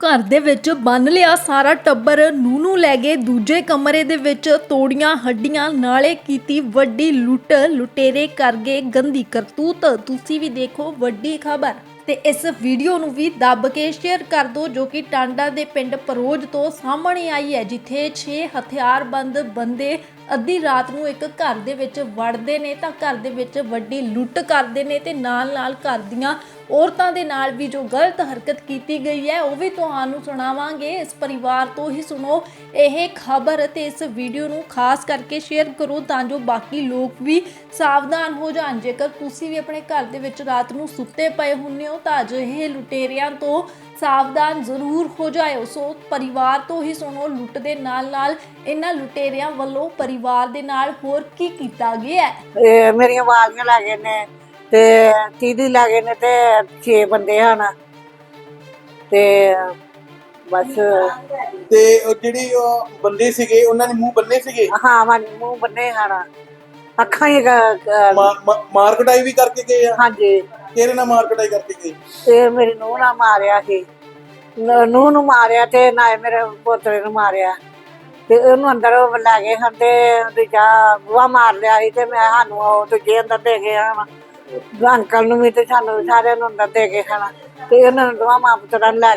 ਘਰ ਦੇ ਵਿੱਚ ਬੰਨ ਲਿਆ ਸਾਰਾ ਟੱਬਰ ਨੂੰ ਨੂੰ ਲੈ ਗਏ। ਦੂਜੇ ਕਮਰੇ ਦੇ ਵਿੱਚ ਤੋੜੀਆਂ, ਹੱਡੀਆਂ, ਨਾਲੇ ਕੀਤੀ ਵੱਡੀ ਲੁੱਟ, ਲੁਟੇਰੇ ਕਰ ਗਏ ਗੰਦੀ ਕਰਤੂਤ। ਤੁਸੀਂ ਵੀ ਦੇਖੋ ਵੱਡੀ ਖਬਰ। ਤੇ ਇਸ ਵੀਡੀਓ ਨੂੰ ਵੀ ਦੱਬ ਕੇ ਸ਼ੇਅਰ ਕਰ ਦਿਓ, ਜੋ ਕਿ ਟਾਂਡਾ ਦੇ ਪਿੰਡ ਪਰੋਜ ਤੋਂ ਸਾਹਮਣੇ ਆਈ ਹੈ, ਜਿੱਥੇ 6 ਹਥਿਆਰਬੰਦ ਬੰਦੇ ਅੱਧੀ ਰਾਤ ਨੂੰ ਇੱਕ ਘਰ ਦੇ ਵਿੱਚ ਵੜਦੇ ਨੇ। ਤਾਂ ਘਰ ਦੇ ਵਿੱਚ ਵੱਡੀ ਲੁੱਟ ਕਰਦੇ ਨੇ ਤੇ ਨਾਲ ਨਾਲ ਘਰ ਦੀਆਂ ਔਰਤਾਂ ਦੇ ਨਾਲ ਵੀ ਜੋ ਗਲਤ ਹਰਕਤ ਕੀਤੀ ਗਈ ਹੈ, ਉਹ ਵੀ ਤੁਹਾਨੂੰ ਸੁਣਾਵਾਂਗੇ। ਇਸ ਪਰਿਵਾਰ ਤੋਂ ਹੀ ਸੁਣੋ ਇਹ ਖਬਰ ਤੇ ਇਸ ਵੀਡੀਓ ਨੂੰ ਖਾਸ ਕਰਕੇ ਸ਼ੇਅਰ ਕਰੋ ਤਾਂ ਜੋ ਬਾਕੀ ਲੋਕ ਵੀ ਸਾਵਧਾਨ ਹੋ ਜਾਣ। ਜੇਕਰ ਤੁਸੀਂ ਵੀ ਆਪਣੇ ਘਰ ਦੇ ਵਿੱਚ ਰਾਤ ਨੂੰ ਸੁੱਤੇ ਪਏ ਹੁੰਦੇ ਹੋ ਤਾਂ ਅਜਿਹੇ ਲੁਟੇਰਿਆਂ ਤੋਂ ਸਾਵਧਾਨ ਜ਼ਰੂਰ ਹੋ ਜਾਇਓ। ਸੋ ਪਰਿਵਾਰ ਤੋਂ ਹੀ ਸੁਣੋ, ਲੁੱਟ ਦੇ ਨਾਲ ਨਾਲ ਇਹਨਾਂ ਲੁਟੇਰਿਆਂ ਵੱਲੋਂ ਪਰਿਵਾਰ ਦੇ ਨਾਲ ਹੋਰ ਕੀ ਕੀਤਾ ਗਿਆ ਹੈ? ਇਹ ਮੇਰੀਆਂ ਵਾਲੀਆਂ ਲੈ ਗਏ ਨੇ। ਤੇ ਤੀਦੀ ਲੈ ਗਏ ਨੇ ਤੇ 6 ਬੰਦੇ ਹਨ। ਤੇ ਬਸ ਤੇ ਉਹ ਜਿਹੜੀ ਉਹ ਬੰਦੇ ਸੀਗੇ ਉਹਨਾਂ ਨੇ ਮੂੰਹ ਬੰਨੇ ਸੀਗੇ? ਹਾਂ ਮਨ ਮੂੰਹ ਬੰਨੇ ਹਨ। ਅੱਖਾਂ ਹੀ ਗ- ਗ- ਮਾ- ਮਾ- ਮਾਰ ਕਟਾਈ ਵੀ ਕਰਕੇ ਗਏ ਆ? ਹਾਂਜੀ। ਕਿਹੜੇ ਨਾਲ ਮਾਰ ਕਟਾਈ ਕਰਕੇ ਗਏ? ਤੇ ਮੇਰੀ ਨੂੰਹ ਨਾਲ ਮਾਰਿਆ ਸੀ। ਨੂੰਹ ਨੂੰ ਮਾਰਿਆ ਤੇ ਨਾ ਮੇਰੇ ਪੋਤਰੇ ਨੂੰ ਮਾਰਿਆ। ਤੇ ਉਹਨੂੰ ਅੰਦਰ ਉਹ ਲੈ ਗਏ ਹਨ ਤੇ ਦੂਜਾ ਬੂਹਾ ਮਾਰ ਲਿਆ ਸੀ ਤੇ ਮੈਂ ਸਾਨੂੰ ਉਹ ਦੂਜੇ ਅੰਦਰ ਦੇ ਗਏ ਹਨ ਅੰਕਲ ਨੂੰ ਵੀ ਤੇ ਸਾਨੂੰ ਸਾਰਿਆਂ ਨੂੰ ਅੰਦਰ ਦੇ ਕੇ ਖਾਣਾ ਤੇ ਇਹਨਾਂ ਨੂੰ ਦੋਵਾਂ ਮਾਂ ਪੁੱਤਰਾਂ ਨੂੰ ਲੈ